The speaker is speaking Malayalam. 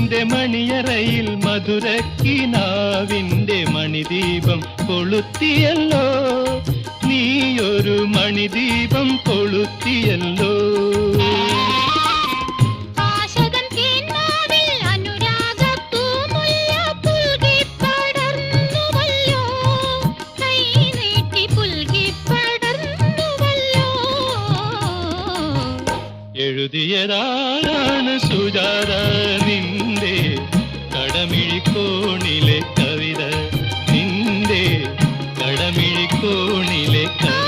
മണിയറയിൽ മധുരക്കിനാവിന്റെ മണിദീപം കൊളുത്തിയല്ലോ. നീയൊരു മണിദീപം കൊളുത്തിയല്ലോ. എഴുതിയതാണ് തേന്മാവിൽ കോണിലെ കവിത നിന്റെ കടമിഴിക്കോണിലെ കവിത.